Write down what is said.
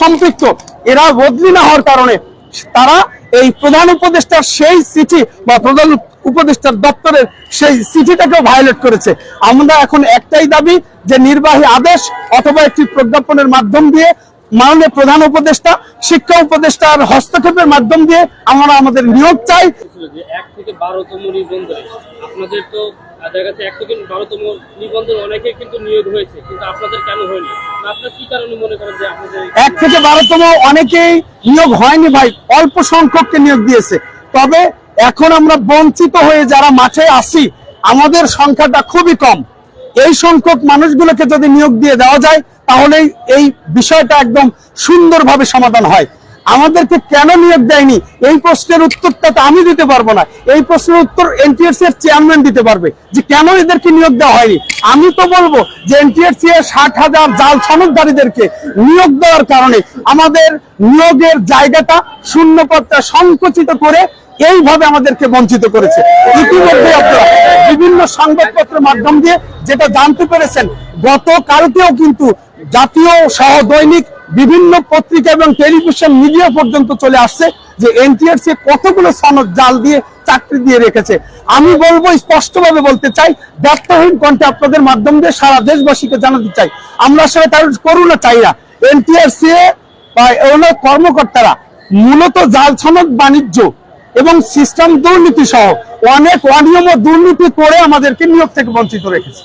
সম্পৃক্ত। এরা বদলি না হওয়ার কারণে তারা এই প্রধান উপদেষ্টার সেই চিঠি বা প্রধান উপদেষ্টার দপ্তরের সেই চিঠিটাকেও ভায়োলেট করেছে। আমরা এখন একটাই দাবি যে নির্বাহী আদেশ অথবা একটি প্রজ্ঞাপনের মাধ্যম দিয়ে মাননীয় প্রধান উপদেষ্টা, শিক্ষা উপদেষ্টার হস্তক্ষেপের মাধ্যম দিয়ে আমরা আমাদের নিয়োগ চাই। এক থেকে বারোতম আপনাদের তো দেখা গেছে এক থেকে বারোতম নিবন্ধন অনেকে কিন্তু নিয়োগ হয়েছে, কিন্তু আপনাদের কেন হয়নি? এক থেকে বারোতম অনেকেই নিয়োগ হয়নি ভাই, অল্প সংখ্যককে নিয়োগ দিয়েছে। তবে এখন আমরা বঞ্চিত হয়ে যারা মাঠে আসি আমাদের সংখ্যাটা খুবই কম। এই সংখ্যক মানুষগুলোকে যদি নিয়োগ দিয়ে দেওয়া যায় তাহলে এই বিষয়টা একদম সুন্দরভাবে সমাধান হয়। আমাদেরকে কেন নিয়োগ দেয়নি? এই প্রশ্নের উত্তরটা তো আমি দিতে পারব না। এই প্রশ্নের উত্তর এনটিএসসি এর চেয়ারম্যান দিতে পারবে যে কেন এদেরকে নিয়োগ দেওয়া হয়নি? আমি তো বলব যে এনটিএসসি এর ষাট হাজার জাল সনদধারীদেরকে নিয়োগ দেওয়ার কারণে আমাদের নিয়োগের জায়গাটা শূন্যপদটা সংকুচিত করে এইভাবে আমাদেরকে বঞ্চিত করেছে। ইতিমধ্যে আপনারা বিভিন্ন সংবাদপত্রের মাধ্যম দিয়ে যেটা জানতে পেরেছেন, গতকালকেও কিন্তু জাতীয় সহ দৈনিক বিভিন্ন পত্রিকা এবং টেলিভিশন মিডিয়া পর্যন্ত চলে আসছে যে এনটিআরসি কতগুলো সনদ জাল দিয়ে চাকরি দিয়ে রেখেছে। আমি বলব, স্পষ্টভাবে বলতে চাই, ব্যর্থহীন কণ্ঠে আপনাদের মাধ্যম দিয়ে সারা দেশবাসীকে জানাতে চাই। আমরা আসলে তার করুণা চাই না। এনটিআরসি বা কর্মকর্তারা মূলত জাল সনদ, বাণিজ্য এবং সিস্টেম দুর্নীতি সহ অনেক অনিয়ম ও দুর্নীতি করে আমাদেরকে নিয়োগ থেকে বঞ্চিত রেখেছে।